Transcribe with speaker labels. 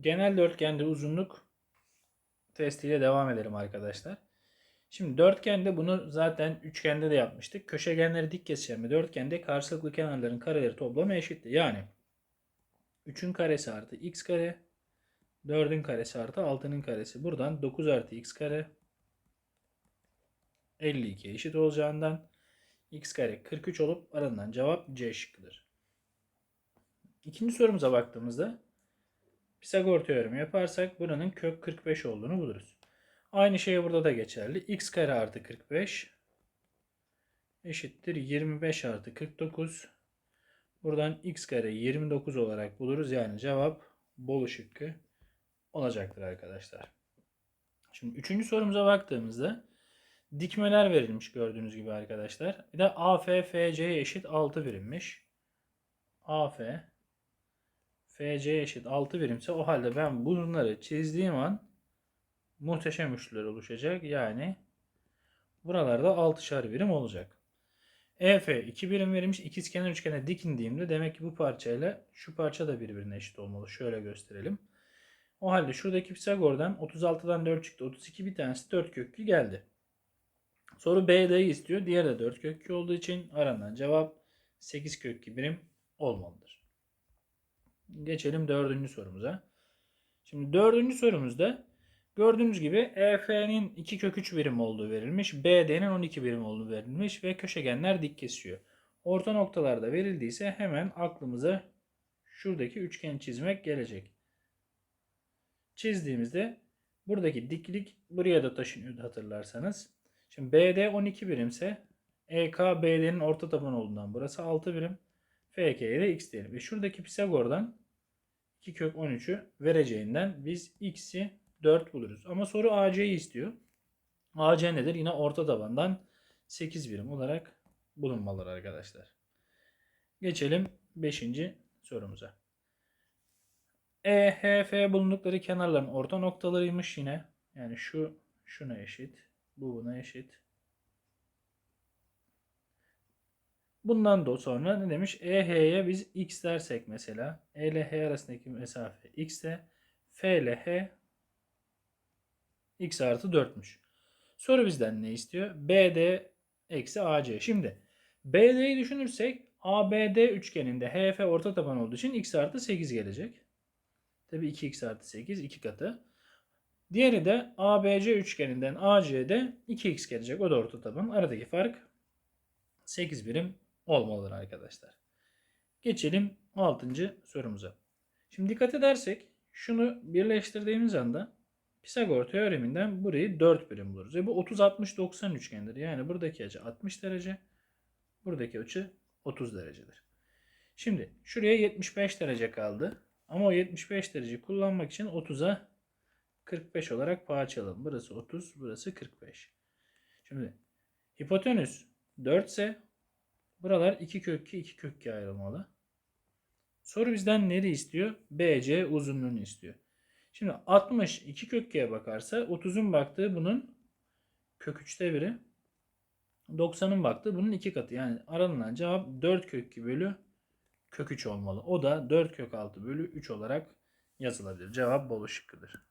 Speaker 1: genel dörtgende uzunluk testiyle devam edelim arkadaşlar. Şimdi dörtgende bunu zaten üçgende de yapmıştık. Köşegenleri dik kesişen bir dörtgende karşılıklı kenarların kareleri toplamı eşittir. Yani 3'ün karesi artı x kare 4'ün karesi artı 6'nın karesi. Buradan 9 artı x kare 52 eşit olacağından x kare 43 olup aranılan cevap C şıkkıdır. İkinci sorumuza baktığımızda Pisagor teoremi yaparsak buranın kök 45 olduğunu buluruz. Aynı şey burada da geçerli. x kare artı 45 eşittir 25 artı 49. Buradan x kare 29 olarak buluruz. Yani cevap Bolu şıkkı olacaktır arkadaşlar. Şimdi üçüncü sorumuza baktığımızda dikmeler verilmiş gördüğünüz gibi arkadaşlar. Bir de AF FC eşit 6 birimmiş. AF FC eşit 6 birimse o halde ben bunları çizdiğim an muhteşem üçlüler oluşacak. Yani buralarda 6'şar birim olacak. EF 2 birim verilmiş. İkizkenar üçgene dik indiğimde demek ki bu parçayla şu parça da birbirine eşit olmalı. Şöyle gösterelim. O halde şuradaki Pisagor'dan 36'dan 4 çıktı. 32 bir tanesi 4 köklü geldi. Soru BD'yi istiyor. Diğeri de 4 köklü olduğu için aranan cevap 8 köklü birim olmalıdır. Geçelim dördüncü sorumuza. Şimdi dördüncü sorumuzda gördüğünüz gibi EF'nin 2 kök 3 birim olduğu verilmiş. BD'nin 12 birim olduğu verilmiş ve köşegenler dik kesiyor. Orta noktalarda verildiyse hemen aklımıza şuradaki üçgeni çizmek gelecek. Çizdiğimizde buradaki diklik buraya da taşınıyordu hatırlarsanız. Şimdi BD 12 birimse EK BD'nin orta taban olduğundan burası 6 birim. FK'ye de x diyelim. Ve şuradaki Pisagor'dan 2 kök 13'ü vereceğinden biz x'i 4 buluruz. Ama soru AC'yi istiyor. AC nedir? Yine orta tabandan 8 birim olarak bulunmalıdır arkadaşlar. Geçelim 5. sorumuza. E, H, F bulundukları kenarların orta noktalarıymış yine. Yani şu şuna eşit. Bu buna eşit. Bundan da sonra ne demiş? EH'ye biz x dersek mesela. E ile H arasındaki mesafe x de F ile H x artı 4'müş. Soru bizden ne istiyor? BD eksi AC. Şimdi BD'yi düşünürsek ABD üçgeninde HF orta taban olduğu için x artı 8 gelecek. Tabi 2x artı 8 iki katı. Diğeri de ABC üçgeninden AC'de 2x gelecek. O da orta taban. Aradaki fark 8 birim olmalıdır arkadaşlar. Geçelim 6. sorumuza. Şimdi dikkat edersek şunu birleştirdiğimiz anda Pisagor teoreminden burayı 4 birim buluruz. Ve bu 30-60-90 üçgendir. Yani buradaki açı 60 derece. Buradaki açı 30 derecedir. Şimdi şuraya 75 derece kaldı. Ama o 75 derece kullanmak için 30'a 45 olarak parçalayalım. Burası 30, burası 45. Şimdi hipotenüs 4 ise buralar 2 kök 2, 2 kök 2 ayrılmalı. Soru bizden neyi istiyor? BC uzunluğunu istiyor. Şimdi 60 2 kök 2'ye bakarsa 30'un baktığı bunun kök 3'te biri. 90'ın baktığı bunun 2 katı. Yani aranılan cevap 4 kök 2 bölü kök 3 olmalı. O da 4 kök 6 bölü 3 olarak yazılabilir. Cevap Bolu şıkkıdır.